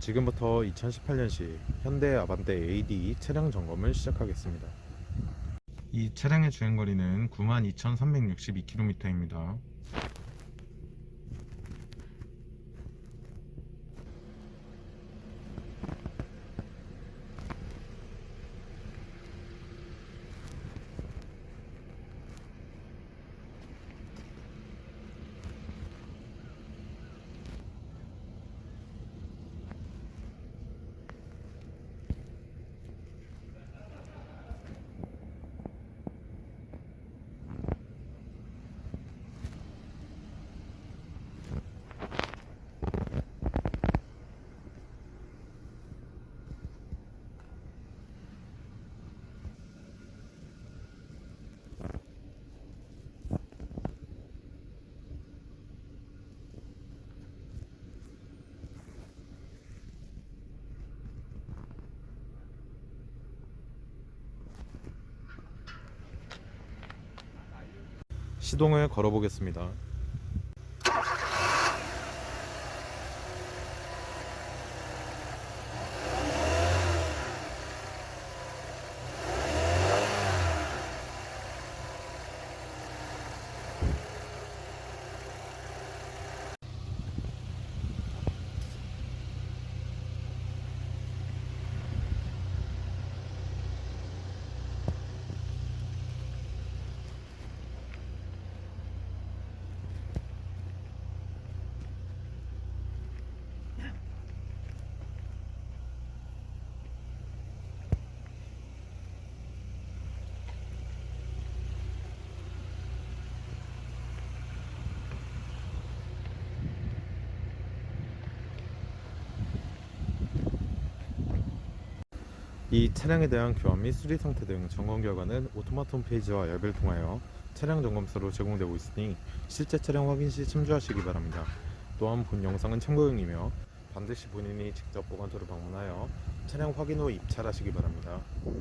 지금부터 2018년식 현대 아반떼 AD 차량 점검을 시작하겠습니다. 이 차량의 주행거리는 92,362km입니다. 시동을 걸어 보겠습니다. 이 차량에 대한 교환 및 수리 상태 등 점검 결과는 오토마토 홈페이지와 앱을 통하여 차량 점검서로 제공되고 있으니 실제 차량 확인 시 참조하시기 바랍니다. 또한 본 영상은 참고용이며 반드시 본인이 직접 보관소를 방문하여 차량 확인 후 입찰하시기 바랍니다.